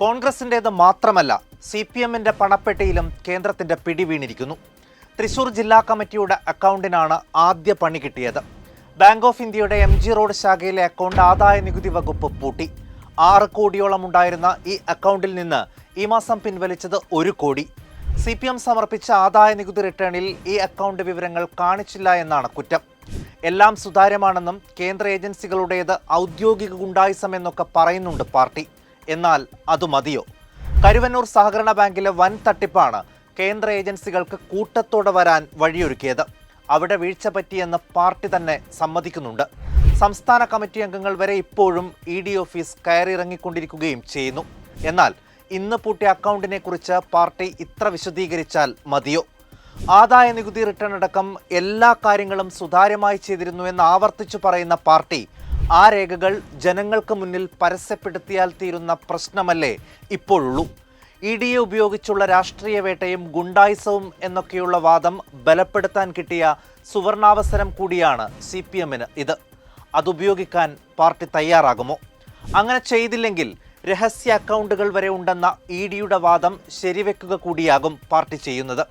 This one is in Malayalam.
കോൺഗ്രസിന്റേത് മാത്രമല്ല സി പി എമ്മിന്റെ പണപ്പെട്ടിയിലും കേന്ദ്രത്തിന്റെ പിടി വീണിരിക്കുന്നു. തൃശൂർ ജില്ലാ കമ്മിറ്റിയുടെ അക്കൗണ്ടിനാണ് ആദ്യ പണി കിട്ടിയത്. ബാങ്ക് ഓഫ് ഇന്ത്യയുടെ എം ജി റോഡ് ശാഖയിലെ അക്കൗണ്ട് ആദായ നികുതി വകുപ്പ് പൂട്ടി. ആറ് കോടിയോളം ഉണ്ടായിരുന്ന ഈ അക്കൗണ്ടിൽ നിന്ന് ഈ മാസം പിൻവലിച്ചത് ഒരു കോടി. സി പി എം സമർപ്പിച്ച ആദായ നികുതി റിട്ടേണിൽ ഈ അക്കൗണ്ട് വിവരങ്ങൾ കാണിച്ചില്ല എന്നാണ് കുറ്റം. എല്ലാം സുതാര്യമാണെന്നും കേന്ദ്ര ഏജൻസികളുടേത് ഔദ്യോഗിക ഗുണ്ടായുസമെന്നൊക്കെ പറയുന്നുണ്ട് പാർട്ടി. എന്നാൽ അത് മതിയോ? കരുവന്നൂർ സഹകരണ ബാങ്കിലെ വൻ തട്ടിപ്പാണ് കേന്ദ്ര ഏജൻസികൾക്ക് കൂട്ടത്തോടെ വരാൻ വഴിയൊരുക്കിയത്. അവിടെ വീഴ്ച പറ്റിയെന്ന് പാർട്ടി തന്നെ സമ്മതിക്കുന്നുണ്ട്. സംസ്ഥാന കമ്മിറ്റി അംഗങ്ങൾ വരെ ഇപ്പോഴും ഇ ഡി ഓഫീസ് കയറിയിറങ്ങിക്കൊണ്ടിരിക്കുകയും ചെയ്യുന്നു. എന്നാൽ ഇന്ന് പൂട്ടിയ അക്കൗണ്ടിനെ കുറിച്ച് പാർട്ടി ഇത്ര വിശദീകരിച്ചാൽ മതിയോ? ആദായ നികുതി റിട്ടേൺ അടക്കം എല്ലാ കാര്യങ്ങളും സുതാര്യമായി ചെയ്തിരുന്നു എന്ന് ആവർത്തിച്ചു പറയുന്ന പാർട്ടി ആ രേഖകൾ ജനങ്ങൾക്ക് മുന്നിൽ പരസ്യപ്പെടുത്തിയാൽ തീരുന്ന പ്രശ്നമല്ലേ ഇപ്പോഴുള്ളൂ? ഇ ഡി എ ഉപയോഗിച്ചുള്ള രാഷ്ട്രീയ വേട്ടയും ഗുണ്ടായിസവും എന്നൊക്കെയുള്ള വാദം ബലപ്പെടുത്താൻ കിട്ടിയ സുവർണാവസരം കൂടിയാണ് സി പി എമ്മിന് ഇത്. അതുപയോഗിക്കാൻ പാർട്ടി തയ്യാറാകുമോ? അങ്ങനെ ചെയ്തില്ലെങ്കിൽ രഹസ്യ അക്കൗണ്ടുകൾ വരെ ഉണ്ടെന്ന ഇ ഡിയുടെ വാദം ശരിവെക്കുക കൂടിയാകും പാർട്ടി ചെയ്യുന്നത്.